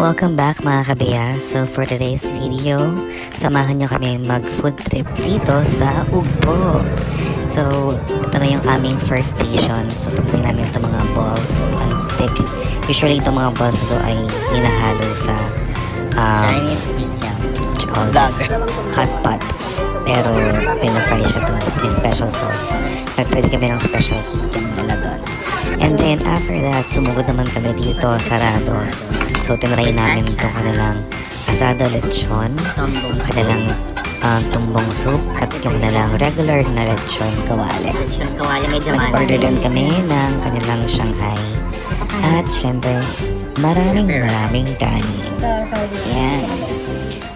Welcome back mga kabeya. So for today's video, samahan nyo kami mag food trip dito sa Ugbo. So ito na yung aming first station. So tutuloy namin itong mga balls on stick. Usually itong mga balls na ay hinahalo sa um, Chinese this, hot pot. Pero pinafry siya doon. May special sauce. Nag-try kami ng special nila doon. And then after that, sumugod naman kami dito sa Rados. So tinry namin itong kanilang asado lechon, yung kanilang um, tumbong soup, at yung kanilang regular na lechon kawali. Section kawali medyo Order mahal. din kami ng kanilang Shanghai. At syempre, maraming maraming kanin. Yan.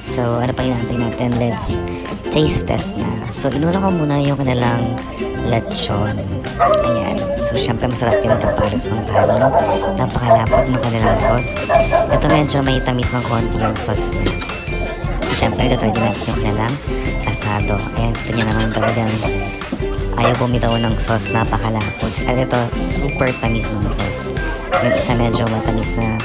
So, ano pa inaantay natin? Let's taste test na. So, inuna ko muna yung kanilang lechon. Ayan. So, syempre masarap yung kapares ng kanin. Napakalapot ng kanilang sauce. Ito medyo may tamis ng konti yung sauce niya. Syempre, ito din natin yung kanilang asado. Ayan, ito niya naman talagang ayaw bumitaw ng sauce, napakalapot. At ito, super tamis ng sauce. Yung isa medyo matamis na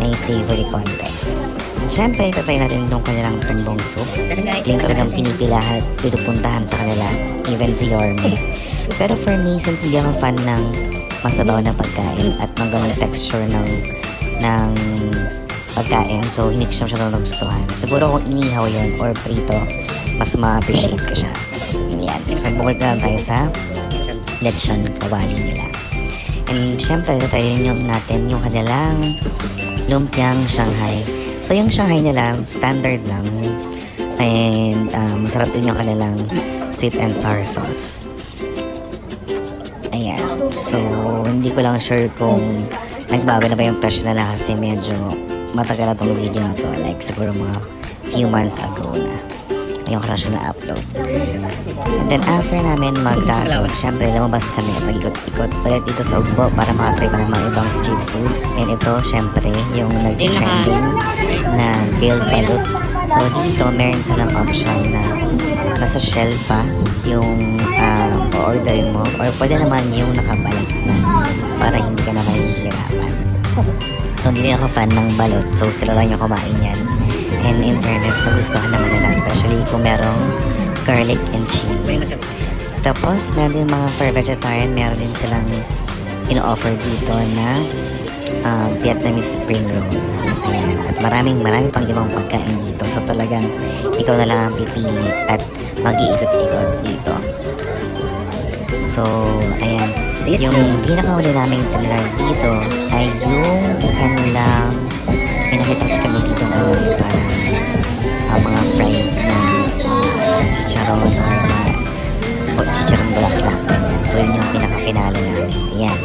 may savory konti. At syempre, ito try natin itong kanilang tumbong soup. Yung talagang pinipilahan at pinupuntahan sa kanila, even si Yorme. Pero for me, since hindi ako fan ng masabaw na pagkain at ng ganun texture ng ng pagkain, so hindi ko siya masyadong nagustuhan. Siguro kung inihaw yun or prito, mas ma-appreciate ko siya. Yan. So, bukod na lang tayo sa lechon kawali nila. And syempre, tayo yung natin yung kanilang lumpiang Shanghai. So, yung Shanghai nila, standard lang. And um, masarap din yung kanilang sweet and sour sauce. Ayan. So, hindi ko lang sure kung nagbago na ba yung presyo nila kasi medyo matagal na tong video na to. Like, siguro mga few months ago na. Ngayon ko na siya na-upload. And then after namin mag-rado, syempre lumabas kami mag-ikot-ikot balik dito sa Ugbo para makatry pa ng mga ibang street foods. And ito, syempre, yung nag-trending na grilled balut. So dito, meron silang option na nasa shell pa yung uh, o-orderin mo or pwede naman yung nakabalat na para hindi ka na mahihirapan. So hindi ako fan ng balot so sila lang yung kumain yan. And in fairness, nagustuhan naman nila especially kung merong garlic and chili. Tapos, meron din mga for vegetarian, meron din silang ino-offer dito na um, Vietnamese spring roll. Ayan. At maraming maraming pang ibang pagkain dito. So talagang ikaw na lang ang pipili at mag-iikot-ikot dito. So, ayan. Yung pinakauli namin tinry dito ay yung kanilang pinakita sa kami dito ng parang ang mga fried na chicharon or mga o chicharon bulaklak. So, yun yung pinaka-finale namin. Ayan.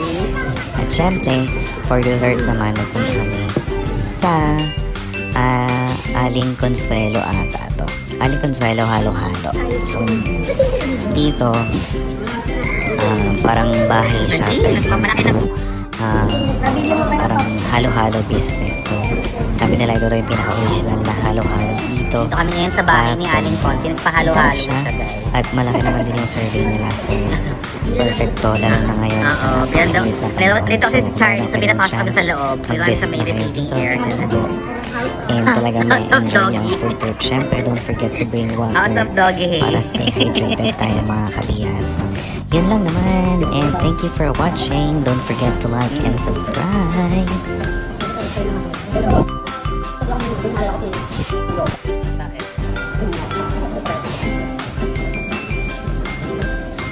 At syempre, for dessert naman, nagpunta kami sa ah, Aling Consuelo ata to. Aling Consuelo halo-halo. So, dito, ah, parang bahay siya. Nagmamalaki Ah, parang halo-halo business. So, sabi nila ito yung pinaka-original na halo-halo dito. Dito kami ngayon sa bahay ni Aling Fonsi. Nagpahalo-halo siya. siya guys. At malaki naman din yung survey nila. So, perfecto. Lalo na ngayon sa Oo, pero daw, napakainit na pero dito kasi So, si Charlie, so pinapasok kami sa loob. Yun lang sa may na receiving area na. And talaga may enjoy yung food trip. Syempre, don't forget to bring water. Out of doggy hay. Para stay hydrated tayo mga kabiyas. Yun lang naman. And thank you for watching. Don't forget to like and subscribe.